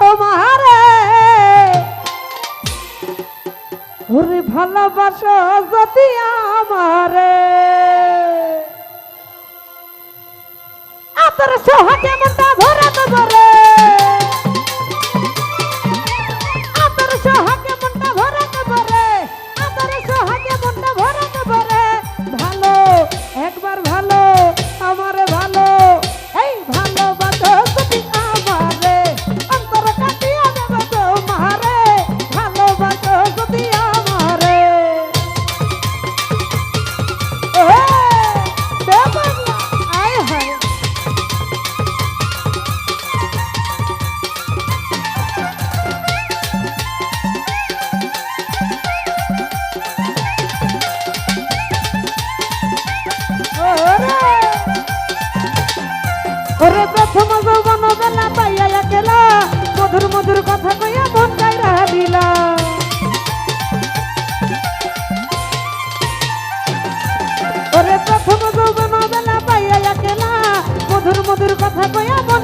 তোমারে। ওরে ভালোবাসো যদি আমারে। আতর সোহাগে মনটা ভরা তো রে ওরে প্রথম যৌবন বেলা পাইয়া একলা। মধুর মধুর কথা কইয়া মন কাইরা দিলা ওরে প্রথম যৌবন বেলা পাইয়া একলা। মধুর মধুর কথা কইয়া মন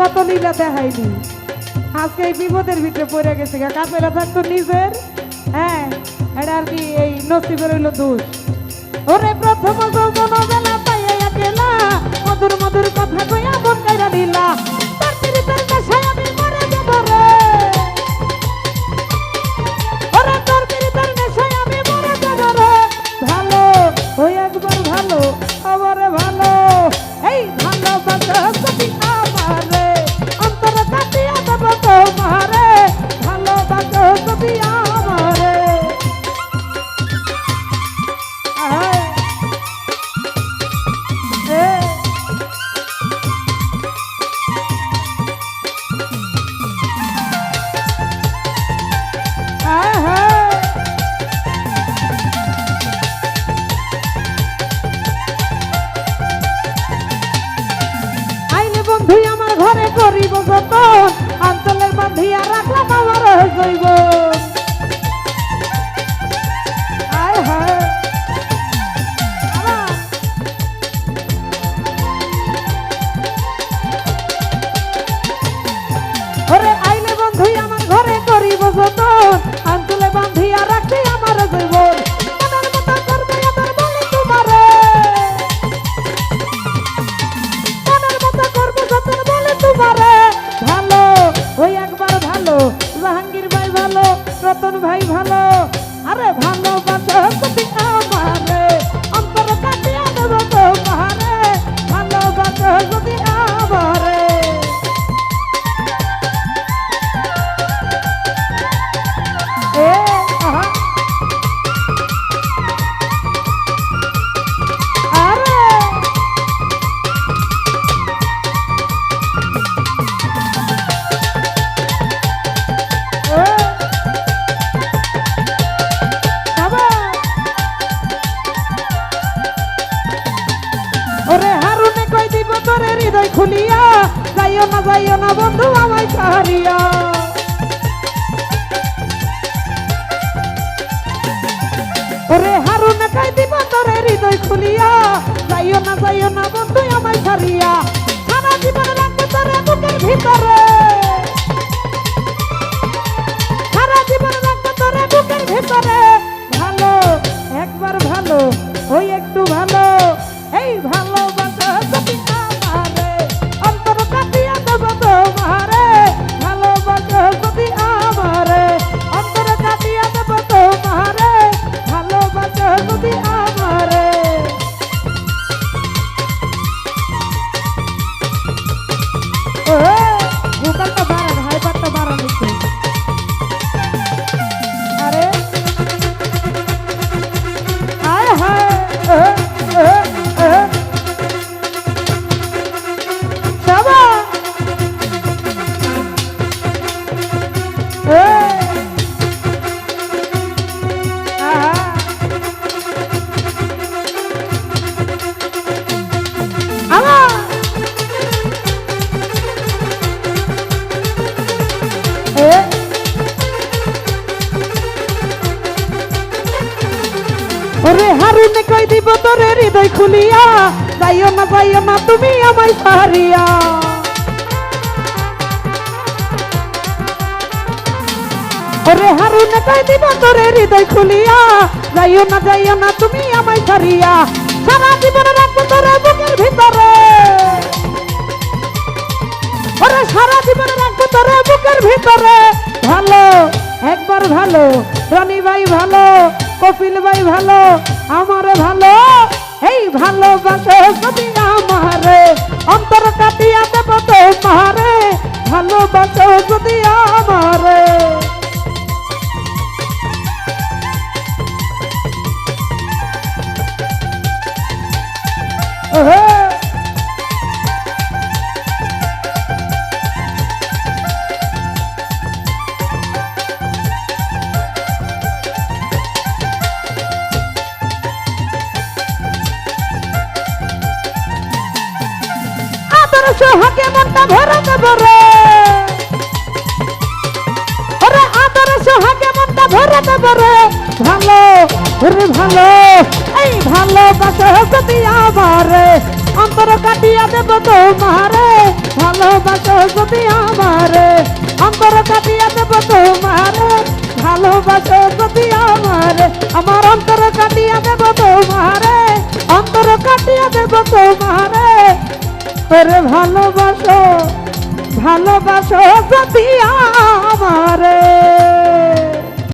কত লীলা হয়নি আজকে এই বিপদের ভিতরে পড়ে গেছে গা। কাপেরা থাকতো নিজের। হ্যাঁ এটা আর কি এই নসিবের হইল দোষ। ওরে প্রথম মধুর মধুর কথা কইয়া কাইরা লীলা যতন অঞ্চলের বান্ধিয়া রাখলাম আমার জৈব ভাই ভালো। আরে ভালো বাসো তোরে হৃদয় খুলিয়া, যাইও না যাইও না বন্ধু, আমায় ছাড়িয়া ওরে হারুনে কই দিব তোরে হৃদয় খুলিয়া, যাইও না যাইও না বন্ধু, আমায় ছাড়িয়া। সারা জীবন রাখব তোরে বুকের ভিতরে। সারা জীবন রাখব তোরে বুকের ভিতরে। ভালো, একবার ভালো শাবাশ হারুনে কই দিব তোরে হৃদয় খুলিয়া? যাইও না যাইও না, তুমি আমায় সারিয়া ওরে হারুনে কই দিব তোরে হৃদয় খুলিয়া? যাইও না যাইও না, তুমি আমায় সারিয়া সারা জীবন রাখব তোরে বুকের ভিতরে। ওরে সারা জীবন রাখব তোরে বুকের ভিতরে। ভালো, একবার ভালো, রনি ভাই ভালো। কপিল ভাই ভালো, আমারে ভালো, এই ভালোবাসে যদি আমারে, অন্তর কাটিয়া দেব তোমারে, ভালোবাসো যদি আমারে। আদর সোহাগে মনটা ভরে দেব রে? ওরে আদর সোহাগে মনটা ভরে দেব রে? ভালো, ওরে ভালো, এই ভালোবাসা যদি আমারে অন্তর কাটিয়া দেব তোমারে ভালোবাসা যদি আমারে অন্তর কাটিয়া দেব তোমারে ভালোবাসা ভালোবাসো যদি আমারে।